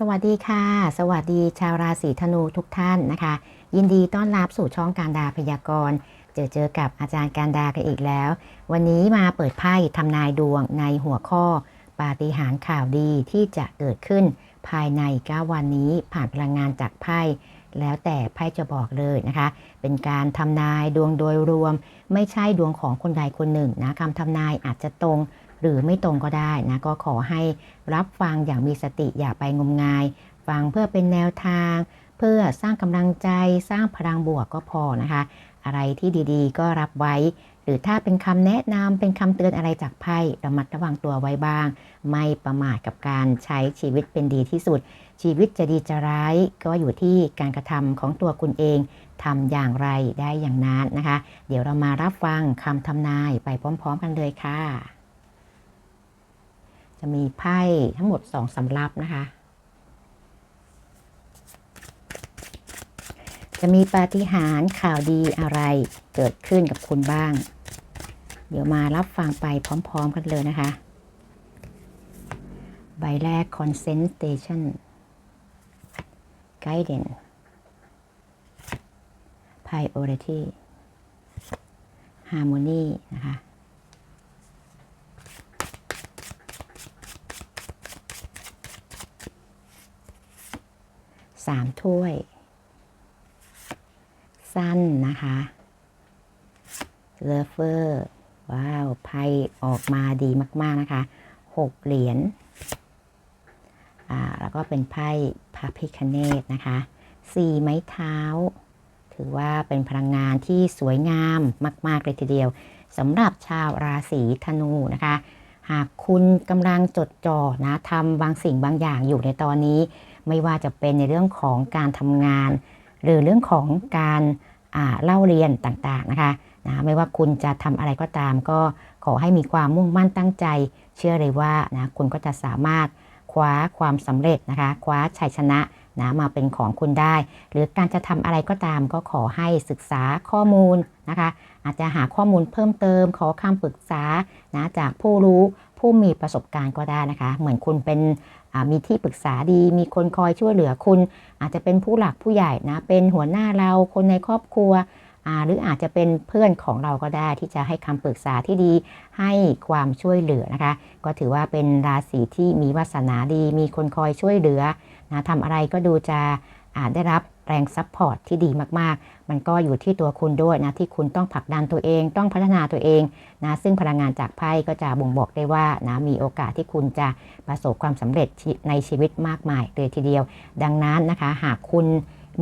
สวัสดีค่ะ สวัสดีชาวราศีธนูทุกท่านนะคะ ยินดีต้อนรับสู่ช่องการดาพยากรณ์ เจอเจอกับอาจารย์การดากันอีกแล้ว วันนี้มาเปิดไพ่ทำนายดวงในหัวข้อ ปาฏิหาริย์ข่าวดีที่จะเกิดขึ้น ภายใน 9 วันนี้ผ่านพลังงานจากไพ่แล้วแต่ไพ่จะบอกเลยนะคะ เป็นการทำนายดวงโดยรวม ไม่ใช่ดวงของคนใดคนหนึ่งนะคำทำนายอาจจะตรง หรือไม่ตรงก็ได้นะก็ขอให้รับฟังอย่างมีสติอย่าไปงมงาย ฟังเพื่อเป็นแนวทาง เพื่อสร้างกำลังใจสร้างพลังบวกก็พอนะคะ อะไรที่ดีๆ ก็รับไว้ หรือถ้าเป็นคำแนะนำเป็นคำเตือนอะไรจากไพ่ระมัดระวังตัวไว้บ้าง ไม่ประมาทกับการใช้ชีวิตเป็นดีที่สุด ชีวิตจะดีจะร้ายก็อยู่ที่การกระทำของตัวคุณเองทำอย่างไรได้อย่างนั้นนะคะ เดี๋ยวเรามารับฟังคำทำนายไปพร้อม ๆ กันเลยค่ะ จะมีไพ่ทั้งหมดสองสำรับนะคะ จะมีปาฏิหาริย์ข่าวดีอะไรเกิดขึ้นกับคุณบ้าง เดี๋ยวมารับฟังไปพร้อม ๆ กันเลยนะคะ ใบแรก concentration guidance priority harmony นะคะ สามถ้วย สั้นนะคะเลเฟอร์ว้าวไพ่ออกมาดีมาก ๆ นะคะหกเหรียญอ่าแล้วก็เป็นไพ่พระพิคเนตนะคะสี่ไม้เท้า ถือว่าเป็นพลังงานที่สวยงามมาก ๆ เลยทีเดียวสำหรับชาวราศีธนูนะคะ หากคุณกำลังจดจ่อนะทำบางสิ่งบางอย่างอยู่ในตอนนี้ ไม่ว่าจะเป็นในเรื่องของการทำงาน หรือเรื่องของการเล่าเรียนต่างๆนะคะนะไม่ว่าคุณจะทำอะไรก็ตาม ก็ขอให้มีความมุ่งมั่นตั้งใจ เชื่อเลยว่านะคุณก็จะสามารถคว้าความสำเร็จนะคะ คว้าชัยชนะนะมาเป็นของคุณได้ หรือการจะทำอะไรก็ตาม ก็ขอให้ศึกษาข้อมูลนะคะ อาจจะหาข้อมูลเพิ่มเติม ขอคำปรึกษานะจากผู้รู้ ผู้มีประสบการณ์ก็ได้นะคะ เหมือนคุณเป็นมีที่ปรึกษาดี มีคนคอยช่วยเหลือคุณ อาจจะเป็นผู้หลักผู้ใหญ่นะ เป็นหัวหน้าเราคนในครอบครัว หรืออาจจะเป็นเพื่อนของเราก็ได้ที่จะให้คำปรึกษาที่ดี ให้ความช่วยเหลือนะคะ ก็ถือว่าเป็นราศีที่มีวาสนาดี มีคนคอยช่วยเหลือนะทำอะไรก็ดูจะอาจได้รับ แรงซัพพอร์ตที่ดีมากๆ มันก็อยู่ที่ตัวคุณด้วยนะที่คุณต้องผลักดันตัวเอง ต้องพัฒนาตัวเองนะซึ่งพลังงานจากไพ่ก็จะบ่งบอกได้ว่านะมีโอกาสที่คุณจะประสบความสำเร็จในชีวิตมากมายเลยทีเดียว ดังนั้นนะคะหากคุณ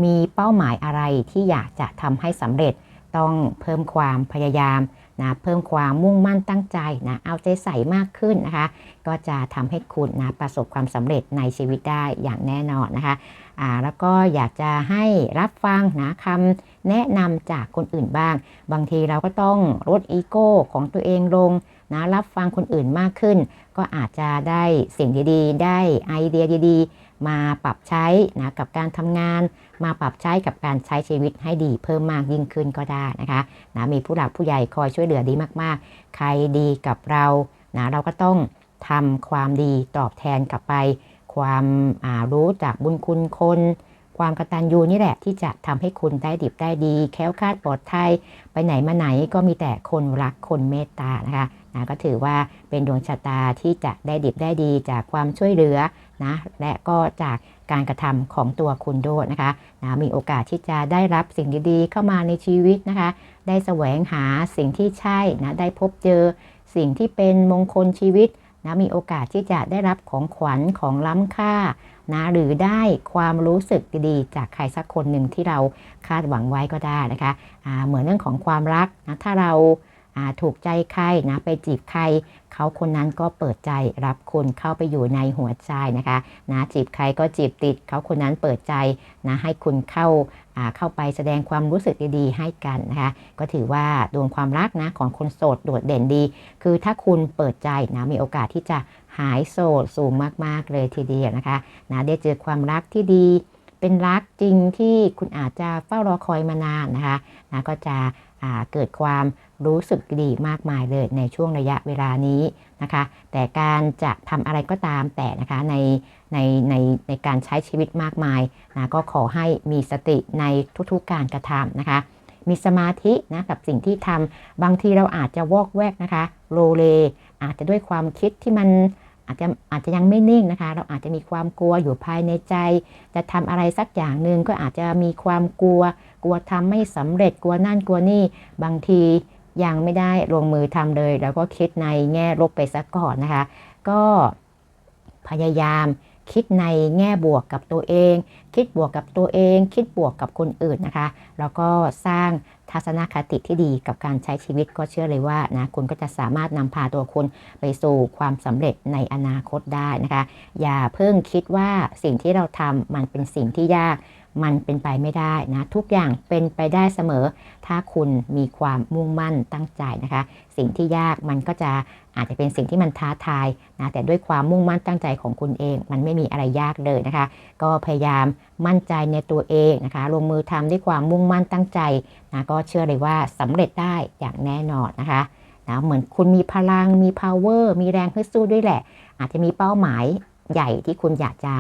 มีเป้าหมายอะไรที่อยากจะทำให้สำเร็จต้องเพิ่มความพยายาม นะเพิ่มความมุ่งมั่นตั้งใจนะเอาใจใส่มากขึ้นนะคะ ก็จะทำให้คุณนะประสบความสำเร็จในชีวิตได้อย่างแน่นอนนะคะอ่าแล้วก็อยากจะให้รับฟังนะคำแนะนำจากคนอื่นบ้าง บางทีเราก็ต้องลดอีโก้ของตัวเองลงนะรับฟังคนอื่นมากขึ้น ก็อาจจะได้สิ่งดีๆ ได้ไอเดียดีๆ มาปรับใช้นะกับการทำงาน มาปรับใช้กับการใช้ชีวิตให้ดีเพิ่มมากยิ่งขึ้นก็ได้นะคะนะมีผู้หลักผู้ใหญ่คอยช่วยเหลือดีมากๆ ใครดีกับเรานะเราก็ต้องทำความดีตอบแทนกลับไป ความรู้จากบุญคุณคนความกระตัญญูนี่แหละที่จะทำให้คุณได้ดิบได้ดี แค้วคาดปลอดภัยไปไหนมาไหนก็มีแต่คนรักคนเมตตานะคะ นะก็ถือว่าเป็นดวงชะตาที่จะได้ดิบได้ดีจากความช่วยเหลือนะและก็จากการกระทำของตัวคุณด้วยนะคะนะมีโอกาสที่จะได้รับสิ่งดีๆ เข้ามาในชีวิตนะคะ ได้แสวงหาสิ่งที่ใช่นะได้พบเจอสิ่งที่เป็นมงคลชีวิตนะมีโอกาสที่จะได้รับของขวัญของล้ำค่านะหรือได้ความรู้สึกดีๆ จากใครสักคนหนึ่งที่เราคาดหวังไว้ก็ได้นะคะะเหมือนเรื่องของความรักนะถ้าเรา ถูกใจใครนะไปจีบใครเขาคนนั้นก็เปิดใจรับคุณเข้าไปอยู่ในหัวใจนะคะนะจีบใครก็จีบติดเขาคนนั้นเปิดใจนะให้คุณเข้าเข้าไปแสดงความรู้สึกดีๆ ให้กันนะคะก็ถือว่าดวงความรักนะของคนโสดโดดเด่นดี คือถ้าคุณเปิดใจนะมีโอกาสที่จะหายโสดสูงมากๆเลยทีเดียวนะคะนะได้เจอความรักที่ดี เป็นรักจริงที่คุณอาจจะเฝ้ารอคอยมานานนะคะนะก็จะเกิดความรู้สึกดีมากมายเลยในช่วงระยะเวลานี้นะคะ แต่การจะทำอะไรก็ตามแต่นะคะในในในในการใช้ชีวิตมากมายนะก็ขอให้มีสติในทุกๆการกระทำนะคะ มีสมาธินะกับสิ่งที่ทำบางทีเราอาจจะวอกแวกนะคะ โลเล อาจจะด้วยความคิดที่มัน อาจจะอาจจะยังไม่นิ่งนะคะ เราอาจจะมีความกลัวอยู่ภายในใจ จะทำอะไรสักอย่างหนึ่งก็อาจจะมีความกลัว กลัวทำไม่สำเร็จกลัวนั่นกลัวนี่บางทียังไม่ได้ลงมือทำเลยแล้วก็คิดในแง่ลบไปซะก่อนนะคะ ก็พยายาม คิดในแง่บวกกับตัวเอง คิดบวกกับตัวเอง คิดบวกกับคนอื่นนะคะ แล้วก็สร้างทัศนคติที่ดีกับการใช้ชีวิตก็เชื่อเลยว่านะคุณก็จะสามารถนำพาตัวคุณไปสู่ความสำเร็จในอนาคตได้นะคะ อย่าเพิ่งคิดว่าสิ่งที่เราทำมันเป็นสิ่งที่ยาก มันเป็นไปไม่ได้นะ ทุกอย่างเป็นไปได้เสมอ ถ้าคุณมีความมุ่งมั่นตั้งใจนะคะ สิ่งที่ยากมันก็จะอาจจะเป็นสิ่งที่มันท้าทายนะแต่ด้วยความมุ่งมั่นตั้งใจของคุณเอง มันไม่มีอะไรยากเลยนะคะ ก็พยายามมั่นใจในตัวเองนะคะลงมือทำด้วยความมุ่งมั่นตั้งใจนะก็เชื่อเลยว่าสำเร็จได้อย่างแน่นอนนะคะนะเหมือนคุณมีพลังมี power มีแรงฮึดสู้ด้วยแหละ อาจจะมีเป้าหมายใหญ่ที่คุณอยากจะ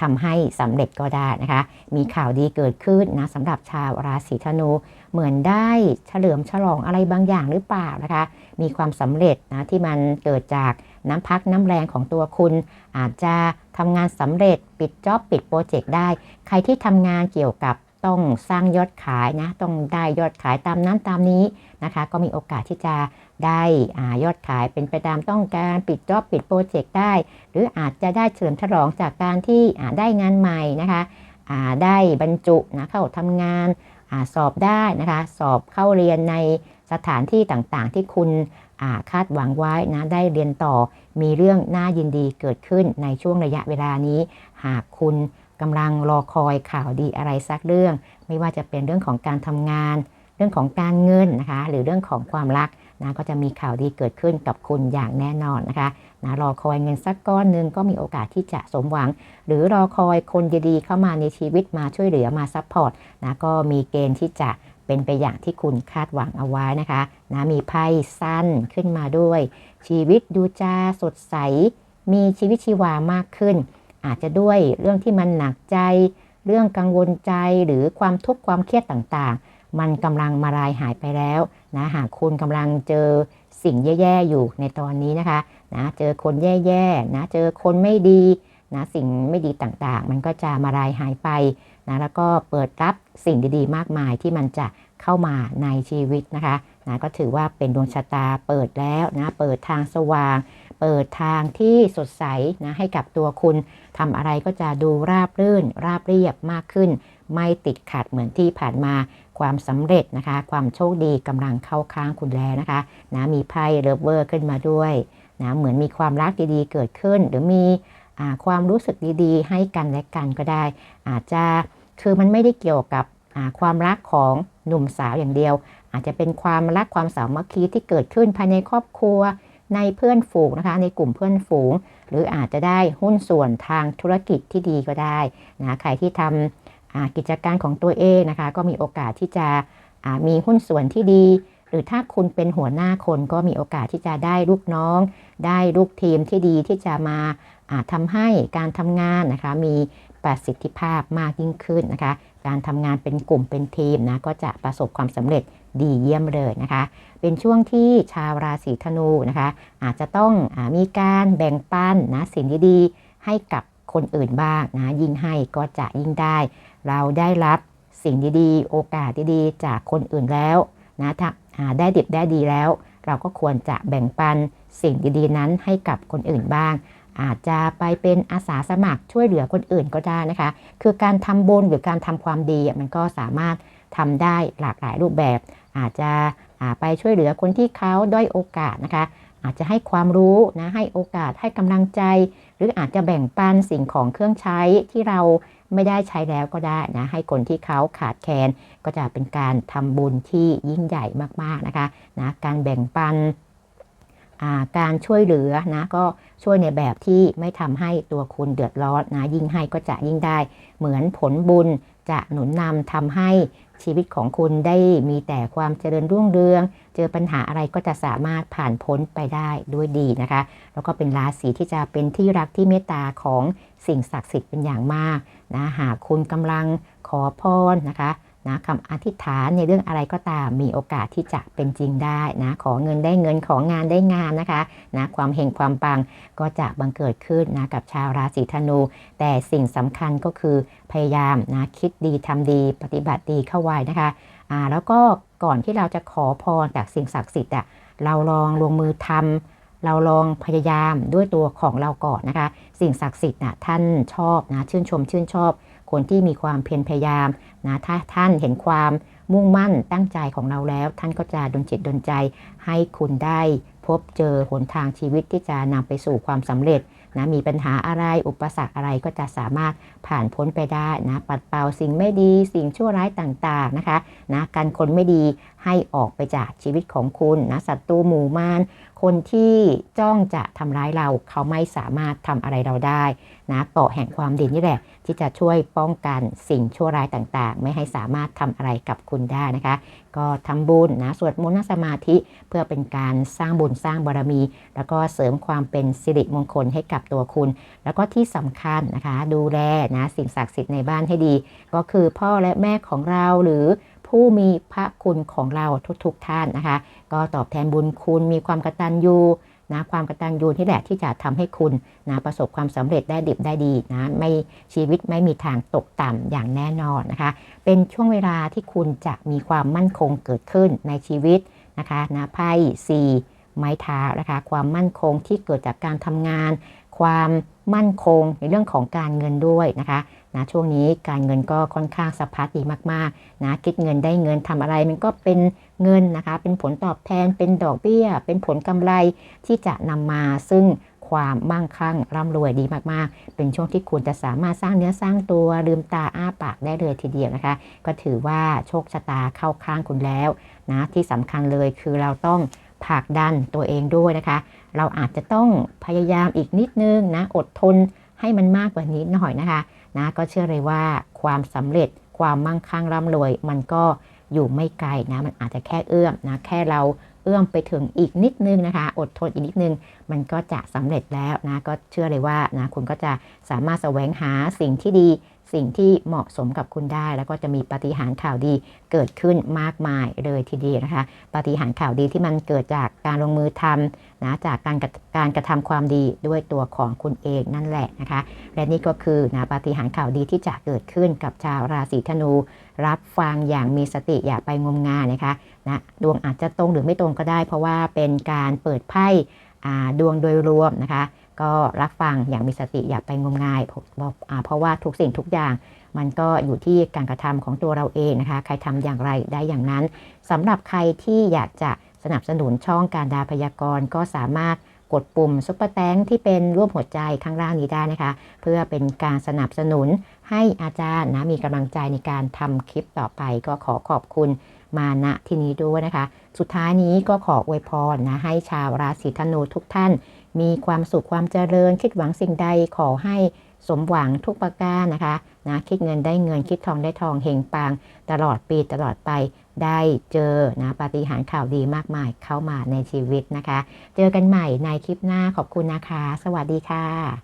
ทำให้สำเร็จก็ได้นะคะ มีข่าวดีเกิดขึ้นนะสำหรับชาวราศีธนู เหมือนได้เฉลิมฉลองอะไรบางอย่างหรือเปล่านะคะ มีความสำเร็จนะที่มันเกิดจากน้ำพักน้ำแรงของตัวคุณ อาจจะทำงานสำเร็จปิดจ็อบปิดโปรเจกต์ได้ ใครที่ทำงานเกี่ยวกับต้องสร้างยอดขายนะ ต้องได้ยอดขายตามนั้นตามนี้นะคะ ก็มีโอกาสที่จะ ได้ยอดขายเป็นไปตามต้องการปิดจ็อบปิดโปรเจกต์ได้ หรืออาจจะได้เฉลิมฉลองจากการที่ได้งานใหม่นะคะได้บรรจุนะเข้าทำงานอสอบได้นะคะสอบเข้าเรียนในสถานที่ต่างๆ ที่คุณคาดหวังไว้นะได้เรียนต่อมีเรื่องน่ายินดีเกิดขึ้นในช่วงระยะเวลานี้ หากคุณกำลังรอคอยข่าวดีอะไรสักเรื่อง ไม่ว่าจะเป็นเรื่องของการทำงาน เรื่องของการเงินนะคะหรือเรื่องของความรัก นะก็จะมีข่าวดีเกิดขึ้นกับคุณอย่างแน่นอนนะคะนะรอคอยเงินสักก้อนหนึ่งก็มีโอกาสที่จะสมหวัง หรือรอคอยคนดีๆเข้ามาในชีวิตมาช่วยเหลือมาซัพพอร์ตนะก็มีเกณฑ์ที่จะเป็นไปอย่างที่คุณคาดหวังเอาไว้นะคะนะมีไพ่สั้นขึ้นมาด้วย ชีวิตดูจาสดใส มีชีวิตชีวามากขึ้น อาจจะด้วยเรื่องที่มันหนักใจ เรื่องกังวลใจหรือความทุกข์ความเครียดต่างๆ มันกำลังมาลายหายไปแล้ว นะหากคุณกำลังเจอสิ่งแย่ๆอยู่ในตอนนี้นะคะนะเจอคนแย่ๆนะเจอคนไม่ดีนะสิ่งไม่ดีต่างๆ มันก็จะมาลายหายไปนะแล้วก็เปิดรับสิ่งดีๆ มากมายที่มันจะเข้ามาในชีวิตนะคะนะก็ถือว่าเป็นดวงชะตาเปิดแล้วนะเปิดทางสว่าง เปิดทางที่สดใสนะให้กับตัวคุณทำอะไรก็จะดูราบรื่น ราบเรียบมากขึ้น ไม่ติดขัดเหมือนที่ผ่านมา ความสำเร็จนะคะ ความโชคดีกำลังเข้าข้างคุณแล้วนะคะนะมีไพ่เลิฟเวอร์ขึ้นมาด้วยนะเหมือนมีความรักดีๆ เกิดขึ้น หรือมีความรู้สึกดีๆ ให้กันและกันก็ได้ อาจจะคือมันไม่ได้เกี่ยวกับความรักของหนุ่มสาวอย่างเดียว อาจจะเป็นความรักความสามัคคีที่เกิดขึ้นภายในครอบครัวในเพื่อนฝูงนะคะ ในกลุ่มเพื่อนฝูง หรืออาจจะได้หุ้นส่วนทางธุรกิจที่ดีก็ได้นะใครที่ทำ กิจการของตัวเองนะคะก็มีโอกาสที่จะมีหุ้นส่วนที่ดี หรือถ้าคุณเป็นหัวหน้าคนก็มีโอกาสที่จะได้ลูกน้อง ได้ลูกทีมที่ดีที่จะมาทำให้การทำงานนะคะมีประสิทธิภาพมากยิ่งขึ้นนะคะ การทำงานเป็นกลุ่มเป็นทีมนะก็จะประสบความสำเร็จดีเยี่ยมเลยนะคะ เป็นช่วงที่ชาวราศีธนูนะคะ อาจจะต้องอมีการแบ่งปันนะสิ่งดีๆให้กับ คนอื่นบ้างนะยิ่งให้ก็จะยิ่งได้ เราได้รับสิ่งดีๆ โอกาสดีๆ จากคนอื่นแล้วนะถ้าได้ดิบได้ดีแล้ว เราก็ควรจะแบ่งปันสิ่งดีๆ นั้นให้กับคนอื่นบ้าง อาจจะไปเป็นอาสาสมัครช่วยเหลือคนอื่นก็ได้นะคะ คือการทำบุญหรือการทำความดีมันก็สามารถทำได้หลากหลายรูปแบบ อาจจะไปช่วยเหลือคนที่เขาด้อยโอกาสนะคะ อาจจะให้ความรู้นะให้โอกาสให้กำลังใจ หรืออาจจะแบ่งปันสิ่งของเครื่องใช้ที่เราไม่ได้ใช้แล้วก็ได้นะให้คนที่เขาขาดแคลนก็จะเป็นการทำบุญที่ยิ่งใหญ่มากๆนะคะนะการแบ่งปันาการช่วยเหลือนะก็ช่วยในแบบที่ไม่ทำให้ตัวคุณเดือดร้อนนะยิ่งให้ก็จะยิ่งได้ เหมือนผลบุญจะหนุนนำทำให้ชีวิตของคุณได้มีแต่ความเจริญรุ่งเรือง เจอปัญหาอะไรก็จะสามารถผ่านพ้นไปได้ด้วยดีนะคะ แล้วก็เป็นราศีที่จะเป็นที่รักที่เมตตาของสิ่งศักดิ์สิทธิ์เป็นอย่างมากนะหากคุณกำลังขอพรนะคะ นะคำอธิษฐานในเรื่องอะไรก็ตามมีโอกาสที่จะเป็นจริงได้นะขอเงินได้เงินของงานได้งานนะคะนะความเฮงความปังก็จะบังเกิดขึ้นนะกับชาวราศีธนู แต่สิ่งสำคัญก็คือพยายามนะคิดดีทำดีปฏิบัติดีเข้าไว้นะคะอ่าแล้วก็ก่อนที่เราจะขอพรจากสิ่งศักดิ์สิทธิ์อะเราลองลงมือทำเราลองพยายามด้วยตัวของเราก่อนนะคะ สิ่งศักดิ์สิทธิ์นะท่านชอบนะชื่นชมชื่นชอบ คนที่มีความเพียรพยายามนะถ้าท่านเห็นความมุ่งมั่นตั้งใจของเราแล้ว ท่านก็จะดลจิตดลใจ ให้คุณได้พบเจอหนทางชีวิตที่จะนำไปสู่ความสำเร็จนะมีปัญหาอะไรอุปสรรคอะไรก็จะสามารถผ่านพ้นไปได้นะปัดเป่าสิ่งไม่ดีสิ่งชั่วร้ายต่างๆนะคะนะการคนไม่ดีให้ออกไปจากชีวิตของคุณนะศัตรูหมู่มารคนที่จ้องจะทำร้ายเราเขาไม่สามารถทำอะไรเราได้นะเกาะแห่งความดีนี่แหละ ที่จะช่วยป้องกันสิ่งชั่วร้ายต่างๆ ไม่ให้สามารถทำอะไรกับคุณได้นะคะ ก็ทำบุญนะสวดมนต์นั่งสมาธิเพื่อเป็นการสร้างบุญสร้างบารมี แล้วก็เสริมความเป็นสิริมงคลให้กับตัวคุณ แล้วก็ที่สำคัญนะคะ ดูแลนะสิ่งศักดิ์สิทธิ์ในบ้านให้ดี ก็คือพ่อและแม่ของเราหรือผู้มีพระคุณของเราทุกๆทท่านนะคะ ก็ตอบแทนบุญคุณมีความกตัญญู นะความกระตัญญูที่แหละที่จะทำให้คุณนะประสบความสำเร็จได้ดิบได้ดีนะไม่ชีวิตไม่มีทางตกต่ำอย่างแน่นอนนะคะ เป็นช่วงเวลาที่คุณจะมีความมั่นคงเกิดขึ้นในชีวิตนะคะนะไพ่สี่ไม้เท้านะคะความมั่นคงที่เกิดจากการทำงาน ความมั่นคงในเรื่องของการเงินด้วยนะคะ นะช่วงนี้การเงินก็ค่อนข้างสะพัดดีมากๆนะคิดเงินได้เงินทำอะไรมันก็เป็นเงินนะคะ เป็นผลตอบแทนเป็นดอกเบี้ย เป็นผลกำไรที่จะนำมาซึ่งความมั่งคั่งร่ำรวยดีมากๆ เป็นช่วงที่คุณจะสามารถสร้างเนื้อสร้างตัวลืมตาอ้าปากได้เลยทีเดียวนะคะ ก็ถือว่าโชคชะตาเข้าข้างคุณแล้วนะที่สำคัญเลยคือเราต้องผลักดันตัวเองด้วยนะคะ เราอาจจะต้องพยายามอีกนิดนึงนะอดทนให้มันมากกว่านี้หน่อยนะคะ นะก็เชื่อเลยว่าความสำเร็จความมั่งคั่งร่ำรวย มันก็อยู่ไม่ไกลนะมันอาจจะแค่เอื้อมนะแค่เรา เอื้อมไปถึงอีกนิดนึงนะคะ อดทนอีกนิดนึง มันก็จะสำเร็จแล้วนะ ก็เชื่อเลยว่านะคุณก็จะสามารถแสวงหาสิ่งที่ดี สิ่งที่เหมาะสมกับคุณได้ แล้วก็จะมีปาฏิหารย์ข่าวดีเกิดขึ้นมากมายเลยทีเดียวนะคะปาฏิหารย์ข่าวดีที่มันเกิดจากการลงมือทำนะจากการการกระทำความดีด้วยตัวของคุณเองนั่นแหละนะคะ และนี่ก็คือนะปาฏิหารย์ข่าวดีที่จะเกิดขึ้นกับชาวราศีธนู รับฟังอย่างมีสติอย่าไปงมงายนะคะ นะดวงอาจจะตรงหรือไม่ตรงก็ได้ เพราะว่าเป็นการเปิดไพ่ดวงโดยรวมนะคะ ก็รับฟังอย่างมีสติอย่าไปงมงายเพราะว่าทุกสิ่งทุกอย่างมันก็อยู่ที่การกระทำของตัวเราเองนะคะ ใครทำอย่างไรได้อย่างนั้นสำหรับใครที่อยากจะสนับสนุนช่องการดาพยากรณ์ก็สามารถกดปุ่มซุปเปอร์แตงที่เป็นรูปหัวใจข้างล่างนี้ได้นะคะ เพื่อเป็นการสนับสนุน ให้อาจารย์นะมีกำลังใจในการทำคลิปต่อไป ก็ขอขอบคุณมาณที่นี้ด้วยนะคะ สุดท้ายนี้ก็ขออวยพรนะให้ชาวราศีธนูทุกท่าน มีความสุขความเจริญ คิดหวังสิ่งใดขอให้สมหวังทุกประการนะคะนะคิดเงินได้เงินคิดทองได้ทองเฮงปัง ตลอดปีตลอดไปได้เจอนะปาฏิหาริย์ข่าวดีมากมายเข้ามาในชีวิตนะคะ เจอกันใหม่ในคลิปหน้าขอบคุณนะคะ สวัสดีค่ะ